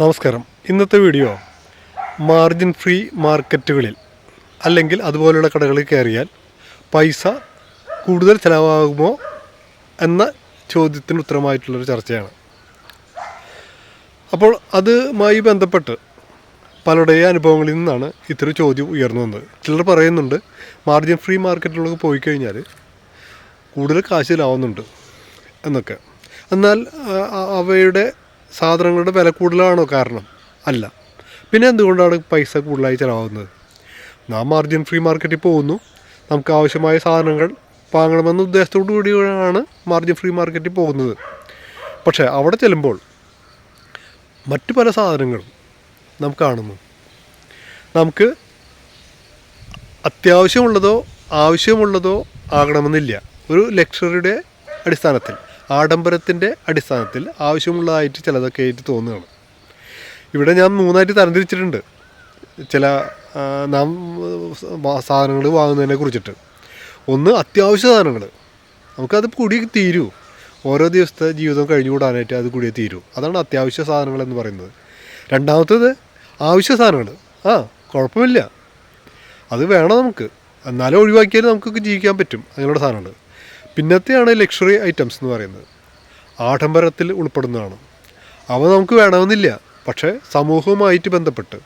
നമസ്കാരം. ഇന്നത്തെ video margin free മാർക്കറ്റുകളിൽ അല്ലെങ്കിൽ അതുപോലെയുള്ള കടകളിൽ കയറിയാൽ പൈസ കൂടുതൽ ചിലവാകുമോ എന്ന ചോദ്യത്തിന് ഉത്തരമായിട്ടുള്ളൊരു ചർച്ചയാണ്. അപ്പോൾ അതുമായി ബന്ധപ്പെട്ട് പലരുടെയും അനുഭവങ്ങളിൽ നിന്നാണ് ഇത്തരം ചോദ്യം ഉയർന്നു വന്നത്. ചിലർ പറയുന്നുണ്ട് മാർജിൻ ഫ്രീ മാർക്കറ്റിലൊക്കെ പോയി കഴിഞ്ഞാൽ കൂടുതൽ കാശ് ലാവുന്നുണ്ട് എന്നൊക്കെ. എന്നാൽ അവയുടെ സാധനങ്ങളുടെ വില കൂടുതലാണോ കാരണം? അല്ല. പിന്നെ എന്തുകൊണ്ടാണ് പൈസ കൂടുതലായി ചിലവാകുന്നത്? നാം മാർജിൻ ഫ്രീ മാർക്കറ്റിൽ പോകുന്നു. നമുക്ക് ആവശ്യമായ സാധനങ്ങൾ വാങ്ങണമെന്ന ഉദ്ദേശത്തോടു കൂടിയാണ് മാർജിൻ ഫ്രീ മാർക്കറ്റിൽ പോകുന്നത്. പക്ഷേ അവിടെ ചെല്ലുമ്പോൾ മറ്റു പല സാധനങ്ങളും നാം കാണുന്നു. നമുക്ക് അത്യാവശ്യമുള്ളതോ ആവശ്യമുള്ളതോ ആകണമെന്നില്ല. ഒരു ലക്ഷറിയുടെ അടിസ്ഥാനത്തിൽ. ആഡംബരത്തിന്റെ അടിസ്ഥാനത്തിൽ ആവശ്യമുള്ളതായിട്ട് ചിലതൊക്കെ ആയിട്ട് തോന്നുകയാണ്. ഇവിടെ ഞാൻ മൂന്നായിട്ട് തരംതിരിച്ചിട്ടുണ്ട്. ചില നാം സാധനങ്ങൾ വാങ്ങുന്നതിനെ കുറിച്ചിട്ട്. ഒന്ന് അത്യാവശ്യ സാധനങ്ങൾ. നമുക്കത് കൂടി തീരൂ. ഓരോ ദിവസത്തെ ജീവിതം കഴിഞ്ഞുകൂടാനായിട്ട് അത് കൂടിയേ തീരൂ. അതാണ് അത്യാവശ്യ സാധനങ്ങൾ എന്ന് പറയുന്നത്. രണ്ടാമത്തേത് ആവശ്യ സാധനങ്ങൾ. ആ കുഴപ്പമില്ല. അത് വേണം നമുക്ക്. എന്നാലും ഒഴിവാക്കിയാൽ നമുക്കൊക്കെ ജീവിക്കാൻ പറ്റും. അങ്ങനെയുള്ള സാധനങ്ങൾ. പിന്നത്തെയാണ് ലക്ഷറി ഐറ്റംസ് എന്ന് പറയുന്നത്. ആഡംബരത്തിൽ ഉൾപ്പെടുന്നതാണ്. അവ നമുക്ക് വേണമെന്നില്ല പക്ഷേ സമൂഹവുമായിട്ട് ബന്ധപ്പെട്ട്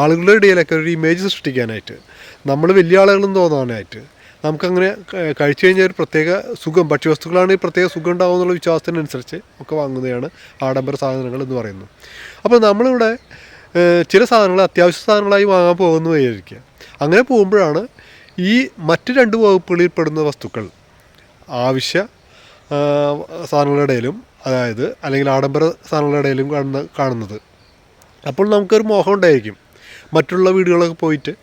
ആളുകളുടെ ഇടയിലൊക്കെ ഒരു ഇമേജ് സൃഷ്ടിക്കാനായിട്ട് നമ്മൾ വലിയ ആളുകളെന്ന് തോന്നാനായിട്ട് നമുക്കങ്ങനെ കഴിച്ചു കഴിഞ്ഞാൽ ഒരു പ്രത്യേക സുഖം ഭക്ഷ്യവസ്തുക്കളാണ് പ്രത്യേക സുഖം ഉണ്ടാവും എന്നുള്ള വിശ്വാസത്തിനനുസരിച്ച് ഒക്കെ വാങ്ങുന്നതാണ് ആഡംബര സാധനങ്ങൾ എന്ന് പറയുന്നത്. അപ്പോൾ നമ്മളിവിടെ ചില സാധനങ്ങൾ അത്യാവശ്യ സാധനങ്ങളായി വാങ്ങാൻ പോകുന്നു വിചാരിക്കുക അങ്ങനെ പോകുമ്പോഴാണ് ഈ മറ്റ് രണ്ട് വകുപ്പുകളിൽ പെടുന്ന വസ്തുക്കൾ ആവശ്യ സാധനങ്ങളുടെ ഇടയിലും അതായത് അല്ലെങ്കിൽ ആഡംബര സാധനങ്ങളുടെ ഇടയിലും കാണുന്ന കാണുന്നത്. അപ്പോൾ നമുക്കൊരു മോഹം ഉണ്ടായിരിക്കും. മറ്റുള്ള വീടുകളൊക്കെ പോയിട്ട്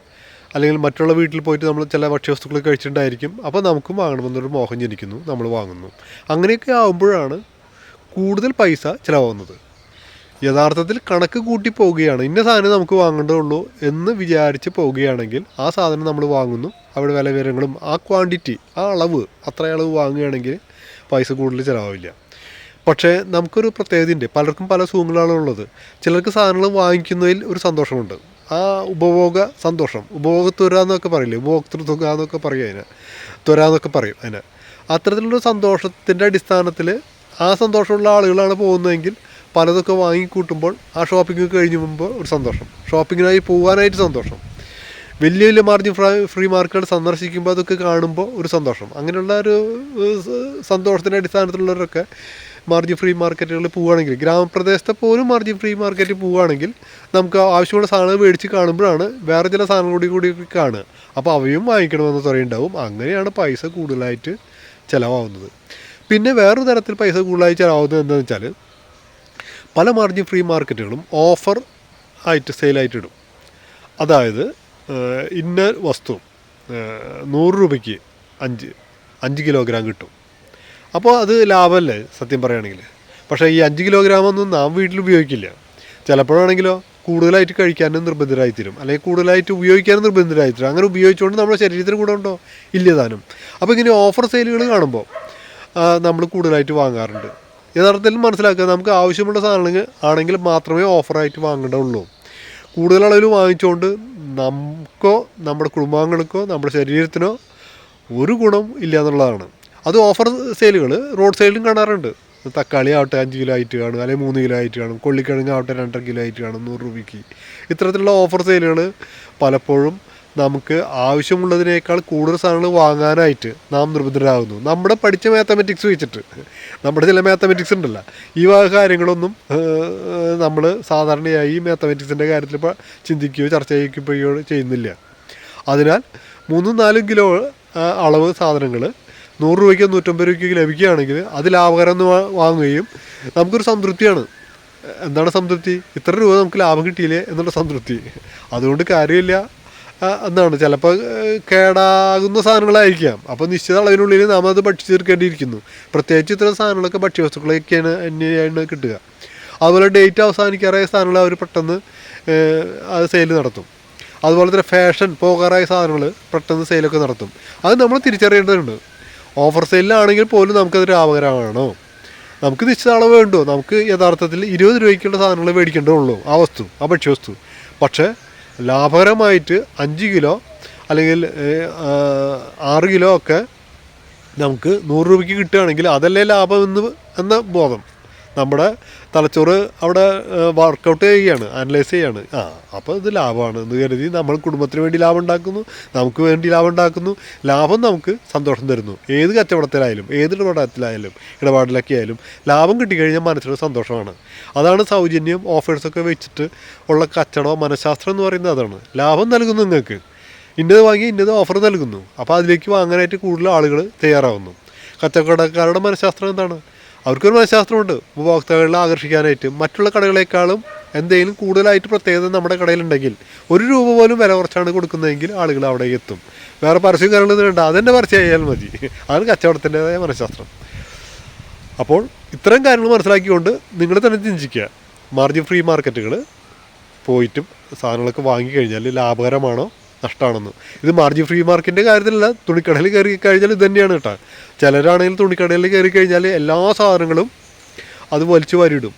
അല്ലെങ്കിൽ മറ്റുള്ള വീട്ടിൽ പോയിട്ട് നമ്മൾ ചില ഭക്ഷ്യവസ്തുക്കൾ കഴിച്ചിട്ടുണ്ടായിരിക്കും. അപ്പോൾ നമുക്കും വാങ്ങണമെന്നൊരു മോഹം ജനിക്കുന്നു നമ്മൾ വാങ്ങുന്നു. അങ്ങനെയൊക്കെ ആകുമ്പോഴാണ് കൂടുതൽ പൈസ ചിലവാകുന്നത്. യഥാർത്ഥത്തിൽ കണക്ക് കൂട്ടി പോവുകയാണ്. ഇന്ന സാധനം നമുക്ക് വാങ്ങേണ്ടതുള്ളൂ എന്ന് വിചാരിച്ച് പോവുകയാണെങ്കിൽ ആ സാധനം നമ്മൾ വാങ്ങുന്നു. അവിടെ വില വിവരങ്ങളും ആ ക്വാണ്ടിറ്റി ആ അളവ് അത്ര അളവ് വാങ്ങുകയാണെങ്കിൽ പൈസ കൂടുതൽ ചിലവാവില്ല. പക്ഷേ നമുക്കൊരു പ്രത്യേകതയുണ്ട് പലർക്കും പല സുഖങ്ങളാണ് ഉള്ളത്. ചിലർക്ക് സാധനങ്ങൾ വാങ്ങിക്കുന്നതിൽ ഒരു സന്തോഷമുണ്ട്. ആ ഉപഭോഗ സന്തോഷം ഉപഭോഗത്വര എന്നൊക്കെ പറയില്ലേ? ഉപഭോക്തൃത്വ എന്നൊക്കെ പറയും അതിനെ. ത്വര എന്നൊക്കെ പറയും അതിനെ. അത്തരത്തിലുള്ള സന്തോഷത്തിന്റെ അടിസ്ഥാനത്തിൽ ആ സന്തോഷമുള്ള ആളുകളാണ് പോകുന്നതെങ്കിൽ പലതൊക്കെ വാങ്ങിക്കൂട്ടുമ്പോൾ ആ ഷോപ്പിംഗ് കഴിഞ്ഞ് മുമ്പ് ഒരു സന്തോഷം. ഷോപ്പിങ്ങിനായി പോകാനായിട്ട് സന്തോഷം. വലിയ വലിയ മാർജിൻ ഫ്രീ മാർക്കറ്റ് സന്ദർശിക്കുമ്പോൾ അതൊക്കെ കാണുമ്പോൾ ഒരു സന്തോഷം. അങ്ങനെയുള്ള ഒരു സന്തോഷത്തിന്റെ അടിസ്ഥാനത്തിലുള്ളവരൊക്കെ മാർജിൻ ഫ്രീ മാർക്കറ്റുകളിൽ പോവുകയാണെങ്കിൽ ഗ്രാമപ്രദേശത്തെ പോലും മാർജിൻ ഫ്രീ മാർക്കറ്റിൽ പോവുകയാണെങ്കിൽ നമുക്ക് ആവശ്യമുള്ള സാധനങ്ങൾ മേടിച്ച് കാണുമ്പോഴാണ് വേറെ ചില സാധനങ്ങൾ കൂടി കൂടി കാണുക. അപ്പോൾ അവയും വാങ്ങിക്കണമെന്ന് തുറയുണ്ടാവും അങ്ങനെയാണ് പൈസ കൂടുതലായിട്ട് ചിലവാകുന്നത്. പിന്നെ വേറൊരു തരത്തിൽ പൈസ കൂടുതലായി ചിലവാകുന്നത് എന്താണെന്ന് വെച്ചാൽ പല മാർജിൻ ഫ്രീ മാർക്കറ്റുകളും ഓഫർ ആയിട്ട് സെയിലായിട്ട് ഇടും. അതായത് ഇന്ന വസ്തു നൂറ് രൂപയ്ക്ക് അഞ്ച് അഞ്ച് കിലോഗ്രാം കിട്ടും. അപ്പോൾ അത് ലാഭമല്ലേ? സത്യം പറയുകയാണെങ്കിൽ. പക്ഷേ ഈ അഞ്ച് കിലോഗ്രാം ഒന്നും നാം വീട്ടിൽ ഉപയോഗിക്കില്ല. ചിലപ്പോഴാണെങ്കിലോ കൂടുതലായിട്ട് കഴിക്കാനും നിർബന്ധിതരായിത്തരും. തീരും അല്ലെങ്കിൽ കൂടുതലായിട്ട് ഉപയോഗിക്കാനും നിർബന്ധിതരായിത്തരും. തീരും അങ്ങനെ ഉപയോഗിച്ചുകൊണ്ട് നമ്മുടെ ശരീരത്തിന് കൂടെ ഉണ്ടോ? ഇല്ല താനും. അപ്പോൾ ഇങ്ങനെ ഓഫർ സെയിലുകൾ കാണുമ്പോൾ നമ്മൾ കൂടുതലായിട്ട് വാങ്ങാറുണ്ട്. യഥാർത്ഥത്തിൽ മനസ്സിലാക്കുക നമുക്ക് ആവശ്യമുള്ള സാധനങ്ങൾ ആണെങ്കിൽ മാത്രമേ ഓഫറായിട്ട് വാങ്ങേണ്ടതുള്ളൂ. കൂടുതൽ അളവിൽ വാങ്ങിച്ചുകൊണ്ട് നമുക്കോ നമ്മുടെ കുടുംബാംഗങ്ങൾക്കോ നമ്മുടെ ശരീരത്തിനോ ഒരു ഗുണം ഇല്ല എന്നുള്ളതാണ്. അത് ഓഫർ സെയിലുകൾ റോഡ് സൈഡിലും കാണാറുണ്ട്. തക്കാളി ആവട്ടെ അഞ്ച് കിലോ ആയിട്ട് കാണും അല്ലെങ്കിൽ മൂന്ന് കിലോ ആയിട്ട് കാണും കൊള്ളിക്കിഴങ്ങ് ആവട്ടെ രണ്ടര കിലോ ആയിട്ട് കാണും നൂറ് രൂപയ്ക്ക്. ഇത്തരത്തിലുള്ള ഓഫർ സെയിലുകൾ പലപ്പോഴും നമുക്ക് ആവശ്യമുള്ളതിനേക്കാൾ കൂടുതൽ സാധനങ്ങൾ വാങ്ങാനായിട്ട് നാം നിർബന്ധരാകുന്നു. നമ്മുടെ പഠിച്ച മാത്തമെറ്റിക്സ് വെച്ചിട്ട്. നമ്മുടെ ചില മാത്തമെറ്റിക്സ് ഉണ്ടല്ലോ. ഈ വക കാര്യങ്ങളൊന്നും നമ്മൾ സാധാരണയായി മാത്തമെറ്റിക്സിന്റെ കാര്യത്തിൽ ചിന്തിക്കുകയോ ചർച്ച ചെയ്യിക്കുകയോ ചെയ്യുന്നില്ല. അതിനാൽ മൂന്നും നാലും കിലോ അളവ് സാധനങ്ങൾ നൂറ് രൂപയ്ക്കോ നൂറ്റമ്പത് രൂപയ്ക്കോ ലഭിക്കുകയാണെങ്കിൽ അത് ലാഭകരം വാങ്ങുകയും നമുക്കൊരു സംതൃപ്തിയാണ്. എന്താണ് സംതൃപ്തി? ഇത്ര രൂപ നമുക്ക് ലാഭം കിട്ടിയില്ലേ എന്നുള്ള സംതൃപ്തി. അതുകൊണ്ട് കാര്യമില്ല. എന്നാണ് ചിലപ്പോൾ കേടാകുന്ന സാധനങ്ങളായിരിക്കാം. അപ്പോൾ നിശ്ചിത അളവിനുള്ളിൽ നാം അത് ഭക്ഷിച്ചു തീർക്കേണ്ടിയിരിക്കുന്നു. പ്രത്യേകിച്ച് ഇത്തരം സാധനങ്ങളൊക്കെ ഭക്ഷ്യവസ്തുക്കളൊക്കെയാണ് അന്യമാണ് കിട്ടുക. അതുപോലെ ഡേറ്റ് അവസാനിക്കാറായ സാധനങ്ങൾ അവർ പെട്ടെന്ന് അത് സെയിൽ നടത്തും. അതുപോലെ തന്നെ ഫാഷൻ പോകാറായ സാധനങ്ങൾ പെട്ടെന്ന് സെയിലൊക്കെ നടത്തും. അത് നമ്മൾ തിരിച്ചറിയേണ്ടതുണ്ട്. ഓഫർ സെയിലാണെങ്കിൽ പോലും നമുക്കത് ലാഭകരമാണോ? നമുക്ക് നിശ്ചിത അളവ് വേണ്ടോ? നമുക്ക് യഥാർത്ഥത്തിൽ ഇരുപത് രൂപയ്ക്കുള്ള സാധനങ്ങൾ മേടിക്കേണ്ടതുള്ളൂ ആ വസ്തു ആ ഭക്ഷ്യവസ്തു. പക്ഷേ ലാഭകരമായിട്ട് അഞ്ച് കിലോ അല്ലെങ്കിൽ ആറ് കിലോ ഒക്കെ നമുക്ക് നൂറ് രൂപയ്ക്ക് കിട്ടുകയാണെങ്കിൽ അതല്ലേ ലാഭം എന്ന് എന്ന ബോധം. നമ്മുടെ തലച്ചോറ് അവിടെ വർക്കൗട്ട് ചെയ്യുകയാണ് അനലൈസ് ചെയ്യാണ്. ആ അപ്പോൾ ഇത് ലാഭമാണ്. എന്ന് കരുതി നമ്മൾ കുടുംബത്തിന് വേണ്ടി ലാഭം ഉണ്ടാക്കുന്നു നമുക്ക് വേണ്ടി ലാഭം ഉണ്ടാക്കുന്നു. ലാഭം നമുക്ക് സന്തോഷം തരുന്നു. ഏത് കച്ചവടത്തിലായാലും ഏത് ഇടപാടത്തിലായാലും ഇടപാടിലൊക്കെ ആയാലും ലാഭം കിട്ടിക്കഴിഞ്ഞാൽ മനസ്സിലൊരു സന്തോഷമാണ്. അതാണ് സൗജന്യം ഓഫേഴ്സൊക്കെ വെച്ചിട്ട് ഉള്ള കച്ചവടം മനഃശാസ്ത്രം എന്ന് പറയുന്നത് അതാണ്. ലാഭം നൽകുന്നു നിങ്ങൾക്ക്. ഇന്നത് വാങ്ങി ഇന്നത് ഓഫർ നൽകുന്നു. അപ്പോൾ അതിലേക്ക് വാങ്ങാനായിട്ട് കൂടുതൽ ആളുകൾ തയ്യാറാവുന്നു. കച്ചവടക്കാരുടെ മനഃശാസ്ത്രം എന്താണ്? അവർക്കൊരു മനഃശാസ്ത്രമുണ്ട്. ഉപഭോക്താക്കളെ ആകർഷിക്കാനായിട്ട്. മറ്റുള്ള കടകളെക്കാളും എന്തെങ്കിലും കൂടുതലായിട്ട് പ്രത്യേകത നമ്മുടെ കടയിലുണ്ടെങ്കിൽ ഒരു രൂപ പോലും വില കുറച്ചാണ് കൊടുക്കുന്നതെങ്കിൽ ആളുകൾ അവിടെ എത്തും. വേറെ പരസ്യം കാര്യങ്ങളൊന്നും വേണ്ട. അതെന്നെ പരസ്യം ചെയ്യാൽ മതി. അതാണ് കച്ചവടത്തിന്റെതായ മനഃശാസ്ത്രം. അപ്പോൾ ഇത്തരം കാര്യങ്ങൾ മനസ്സിലാക്കിക്കൊണ്ട് നിങ്ങൾ തന്നെ ചിന്തിക്കുക. മാർജിൻ ഫ്രീ മാർക്കറ്റുകൾ പോയിട്ടും സാധനങ്ങളൊക്കെ വാങ്ങിക്കഴിഞ്ഞാൽ ലാഭകരമാണോ? നഷ്ടമാണെന്ന് ഇത് മാർജിൻ ഫ്രീ മാർക്കറ്റിന്റെ കാര്യത്തിലല്ല തുണിക്കടയിൽ കയറി കഴിഞ്ഞാൽ ഇത് തന്നെയാണ് കേട്ടോ. ചിലരാണെങ്കിൽ തുണിക്കടയിൽ കയറി കഴിഞ്ഞാൽ എല്ലാ സാധനങ്ങളും അത് വലിച്ചു വാരിയിടും.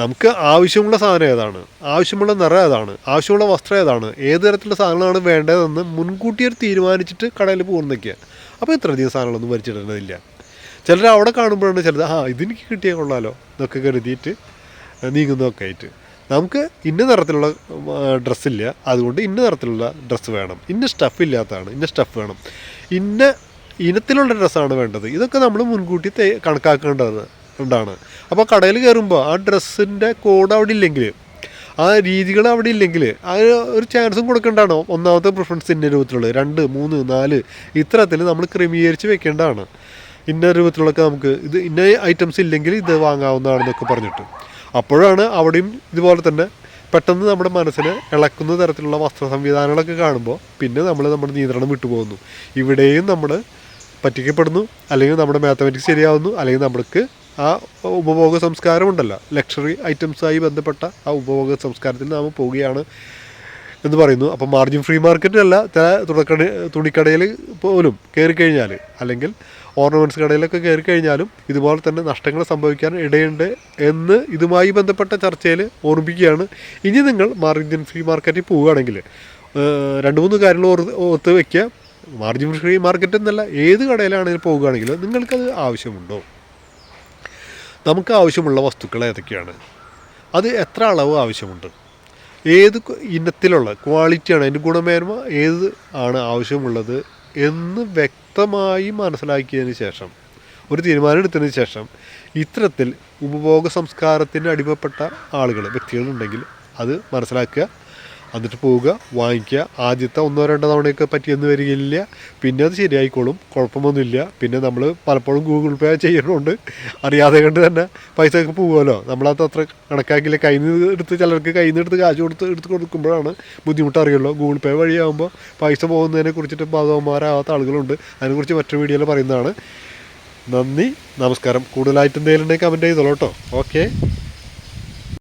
നമുക്ക് ആവശ്യമുള്ള സാധനം ഏതാണ്? ആവശ്യമുള്ള നിറം ഏതാണ്? ആവശ്യമുള്ള വസ്ത്രം ഏതാണ്? ഏത് തരത്തിലുള്ള സാധനങ്ങളാണ് വേണ്ടതെന്ന് മുൻകൂട്ടി ഒരു തീരുമാനിച്ചിട്ട് കടയിൽ പോകുന്നൊക്കെയാണ് അപ്പോൾ ഇത്രയധികം സാധനങ്ങളൊന്നും വലിച്ചിടേണ്ടതില്ല. ചിലർ അവിടെ കാണുമ്പോഴാണ് ചിലത് ആ ഇതെനിക്ക് കിട്ടിയാൽ കൊള്ളാലോ എന്നൊക്കെ കരുതിയിട്ട് നീങ്ങുന്നതൊക്കെ ആയിട്ട്. നമുക്ക് ഇന്ന നിറത്തിലുള്ള ഡ്രസ്സില്ല അതുകൊണ്ട് ഇന്ന നിറത്തിലുള്ള ഡ്രസ്സ് വേണം. ഇന്ന സ്റ്റഫ് ഇല്ലാത്തതാണ്. ഇന്ന സ്റ്റഫ് വേണം. ഇന്ന ഇനത്തിലുള്ള ഡ്രസ്സാണ് വേണ്ടത്. ഇതൊക്കെ നമ്മൾ മുൻകൂട്ടി കണക്കാക്കേണ്ടത് ഉണ്ടാണ് അപ്പോൾ കടയിൽ കയറുമ്പോൾ ആ ഡ്രസ്സിന്റെ കോഡ് അവിടെ ഇല്ലെങ്കിൽ ആ രീതികൾ അവിടെ ഇല്ലെങ്കിൽ ആ ഒരു ചാൻസും കൊടുക്കേണ്ടതാണ്. ഒന്നാമത്തെ പ്രിഫറൻസ് ഇന്ന രൂപത്തിലുള്ളത് രണ്ട് മൂന്ന് നാല് ഇത്തരത്തിൽ നമ്മൾ ക്രമീകരിച്ച് വെക്കേണ്ടതാണ്. ഇന്ന രൂപത്തിലുള്ളൊക്കെ നമുക്ക് ഇത് ഇന്ന ഐറ്റംസ് ഇല്ലെങ്കിൽ ഇത് വാങ്ങാവുന്നതാണെന്നൊക്കെ പറഞ്ഞിട്ട്. അപ്പോഴാണ് അവിടെയും ഇതുപോലെ തന്നെ പെട്ടെന്ന് നമ്മുടെ മനസ്സിന് ഇളക്കുന്ന തരത്തിലുള്ള വസ്ത്ര സംവിധാനങ്ങളൊക്കെ കാണുമ്പോൾ പിന്നെ നമ്മൾ നമ്മുടെ നിയന്ത്രണം വിട്ടുപോകുന്നു. ഇവിടെയും നമ്മൾ പറ്റിക്കപ്പെടുന്നു അല്ലെങ്കിൽ നമ്മുടെ മാത്തമാറ്റിക്സ് ശരിയാവുന്നു അല്ലെങ്കിൽ നമ്മൾക്ക് ആ ഉപഭോഗ സംസ്കാരം ഉണ്ടല്ലോ. ലക്ഷറി ഐറ്റംസായി ബന്ധപ്പെട്ട ആ ഉപഭോഗ സംസ്കാരത്തിൽ നാം പോവുകയാണ് എന്ന് പറയുന്നു. അപ്പോൾ മാർജിൻ ഫ്രീ മാർക്കറ്റിലല്ല ചില തുണക്കട തുണിക്കടയിൽ പോലും കയറി കഴിഞ്ഞാൽ അല്ലെങ്കിൽ ഓർണമെന്റ്സ് കടയിലൊക്കെ കയറി കഴിഞ്ഞാലും ഇതുപോലെ തന്നെ നഷ്ടങ്ങൾ സംഭവിക്കാൻ ഇടയുണ്ട് എന്ന് ഇതുമായി ബന്ധപ്പെട്ട ചർച്ചയിൽ ഓർമ്മിപ്പിക്കുകയാണ്. ഇനി നിങ്ങൾ മാർജിൻ ഫ്രീ മാർക്കറ്റിൽ പോവുകയാണെങ്കിൽ രണ്ട് മൂന്ന് കാര്യങ്ങൾ ഓർത്ത് ഓർത്ത് വയ്ക്കുക മാർജിൻ ഫ്രീ മാർക്കറ്റ് എന്നല്ല ഏത് കടയിലാണെങ്കിലും പോവുകയാണെങ്കിലും നിങ്ങൾക്കത് ആവശ്യമുണ്ടോ? നമുക്ക് ആവശ്യമുള്ള വസ്തുക്കൾ ഏതൊക്കെയാണ്? അത് എത്ര അളവ് ആവശ്യമുണ്ട്? ഏത് ഇനത്തിലുള്ള ക്വാളിറ്റിയാണ് അതിന്റെ ഗുണമേന്മ ഏത് ആണ് ആവശ്യമുള്ളത്? എന്ന് വ്യക്തമായി മനസ്സിലാക്കിയതിന് ശേഷം ഒരു തീരുമാനം എടുത്തതിന് ശേഷം ഇത്തരത്തിൽ ഉപഭോഗ സംസ്കാരത്തിന് അടിമപ്പെട്ട ആളുകൾ വ്യക്തികളുണ്ടെങ്കിൽ അത് മനസ്സിലാക്കുക എന്നിട്ട് പോവുക വാങ്ങിക്കുക. ആദ്യത്തെ ഒന്നോ രണ്ടോ തവണയൊക്കെ പറ്റിയെന്ന് വരികയില്ല. പിന്നെ അത് ശരിയായിക്കോളും കുഴപ്പമൊന്നുമില്ല. പിന്നെ നമ്മൾ പലപ്പോഴും ഗൂഗിൾ പേ ചെയ്യണമുണ്ട് അറിയാതെ കണ്ട് തന്നെ പൈസ ഒക്കെ പോകുമല്ലോ നമ്മളത് അത്ര കണക്കാക്കില്ല. കയ്യിൽ നിന്ന് എടുത്ത് ചിലർക്ക് കയ്യിൽ നിന്ന് എടുത്ത് കാശ് കൊടുത്ത് എടുത്ത് കൊടുക്കുമ്പോഴാണ് ബുദ്ധിമുട്ട് അറിയുള്ളൂ. ഗൂഗിൾ പേ വഴിയാകുമ്പോൾ പൈസ പോകുന്നതിനെ കുറിച്ചിട്ട് ബാധവന്മാരാകാത്ത ആളുകളുണ്ട്. അതിനെക്കുറിച്ച് മറ്റൊരു വീഡിയോയിൽ പറയുന്നതാണ്. നന്ദി നമസ്കാരം. കൂടുതലായിട്ട് എന്തെങ്കിലും ഉണ്ടെങ്കിൽ കമന്റ് ചെയ്തോളൂ കേട്ടോ. ഓക്കെ